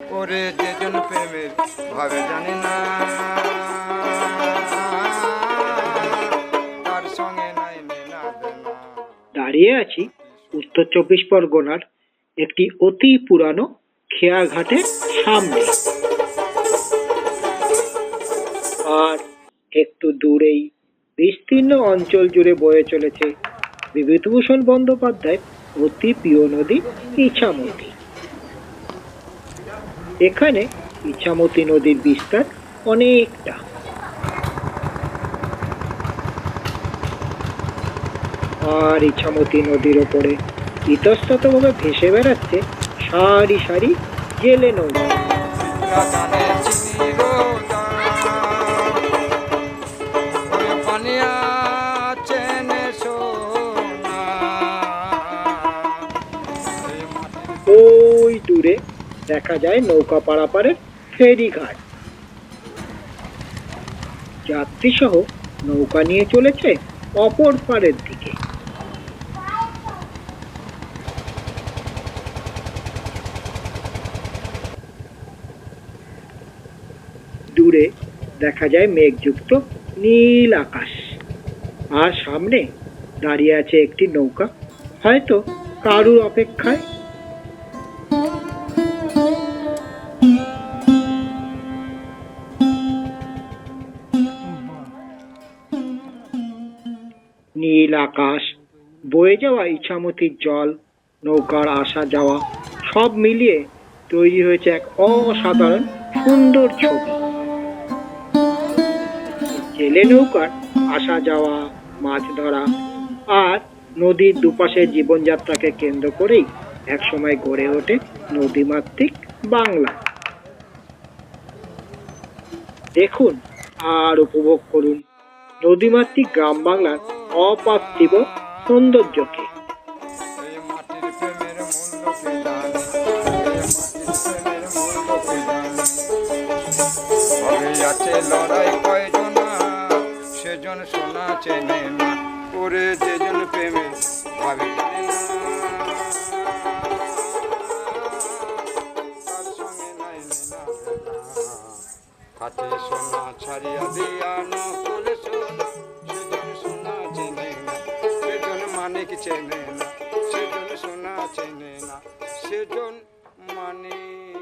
ওরে যেজন প্রেমের ভাবে জানি না, তার সঙ্গে নাই দাঁড়িয়ে আছি উত্তর চব্বিশ পরগনার একটি অতি পুরানো খেয়াঘাটের সামনে। আর একটু দূরেই বিস্তীর্ণ অঞ্চল জুড়ে বয়ে চলেছে বিভূতিভূষণ বন্দ্যোপাধ্যায় অতি প্রিয় নদী ইছামতি। এখানে ইছামতি নদীর বিস্তার অনেকটা। আর ইছামতি নদীর ওপরে ইতস্ততভাবে ভেসে বেড়াচ্ছে সারি সারি জেলে নৌকা। ওই দূরে দেখা যায় নৌকা পারাপারের ফেরিঘাট যাত্রী সহ নৌকা নিয়ে চলেছে অপর পারের দিকে। দূরে দেখা যায় মেঘযুক্ত নীল আকাশ। আর সামনে দাঁড়িয়ে আছে একটি নৌকা। হয়তো কারুর অপেক্ষায় নীল আকাশ, বয়ে যাওয়া ইছামতির জল, নৌকার আসা যাওয়া, সব মিলিয়ে তৈরি হয়েছে এক অসাধারণ সুন্দর ছবি। জেলে নৌকার আসা যাওয়া, মাছ ধরা আর নদীর দুপাশের জীবনযাত্রাকে কেন্দ্র করেই একসময় গড়ে ওঠে নদীমাতৃক বাংলা। দেখুন আর উপভোগ করুন নদীমাতৃক গ্রাম বাংলার অপার্থিব সৌন্দর্যকে। আছে, লড়াই সেজন সোনা চেনে যেজন প্রেমের ভাবে সোনা ছাড়িয়া দিয়া নকলে সোনা। মানিক চেনে না সেজন সোনা চেনে না সেজন মানিক